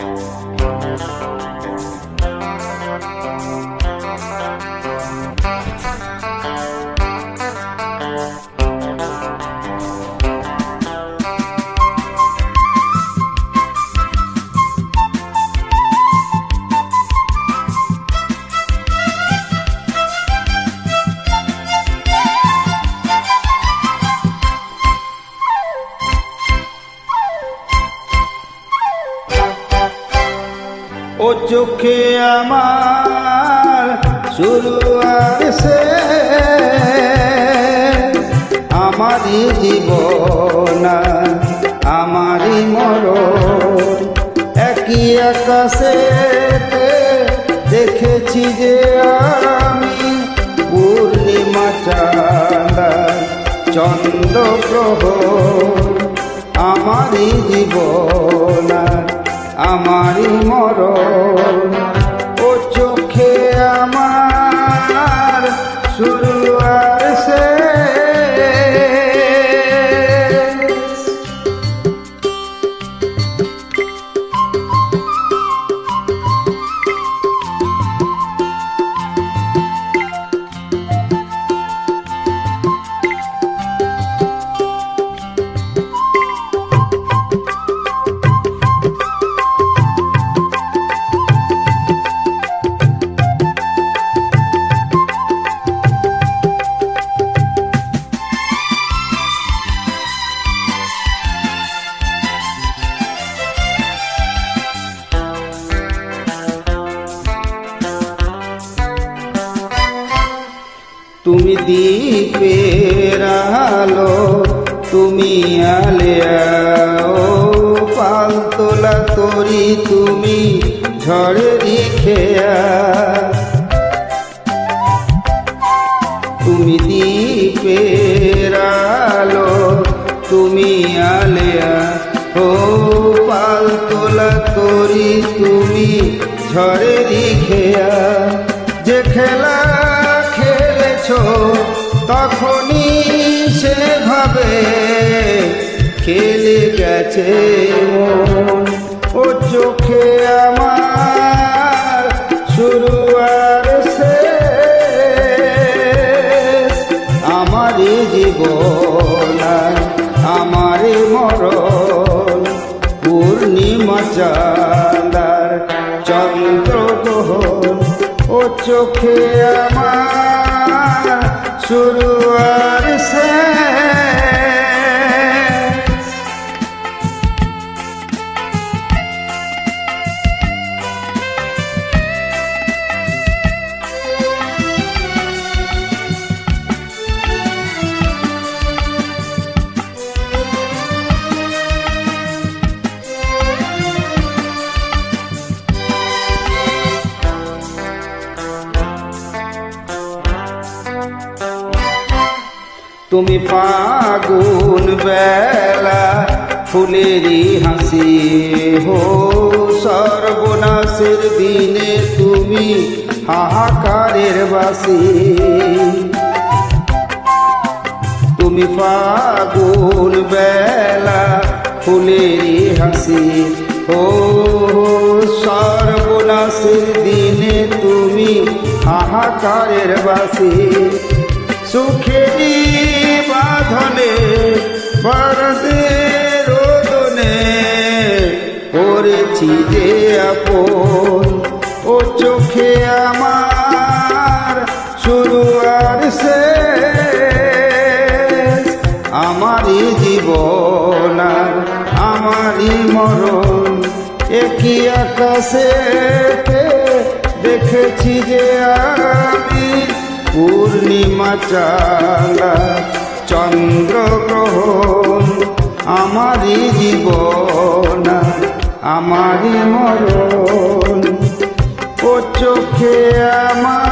ও চোখে আমার শুরু শেষ। আমারই জীবন আমারই মরণ একই আকাশে দেখেছি যে আমি পূর্ণিমা চাঁদা চন্দ্র গ্রহ আমারই জীবন আমারই মরণ। তুমি দ্বীপের আলো, তুমি ও পালতোলা তরি তুমি ঝড়েরই খেয়া তুমি দ্বীপের আলো, তুমি আলেয়া ও পালতোলা তরি তুমি ঝড়েরই খেয়া যে খেলা তখনই সেভাবে খেলে গেছে ও চোখে আমার শুরু আর সে আমারই জীবন আমারই মরণ। পূর্ণিমা চন্দ্র গ্রহণ ও চোখে শুরু আর তুমি ফাগুন বেলা ফুলেরই হাসি। হো, সর্বনাশের দিনে তুমি হাহাকারের বাসি। তুমি ফাগুন বেলা ফুলেরই হাসি। ও সর্বনাশের দিনে তুমি হাহাকারের বাসি। সুখেরই বাঁধনে বরদে রোদনে করেছি যে আপন। ও চোখে আমার শুরু আর শেষ। আমারই জীবন আর আমারই মরণ, একই আকাশে দেখেছি যে আমি পূর্ণিমা চালা চন্দ্র গ্রহণ আমারই জীবন আমারই মরণ। ও চোখে আমার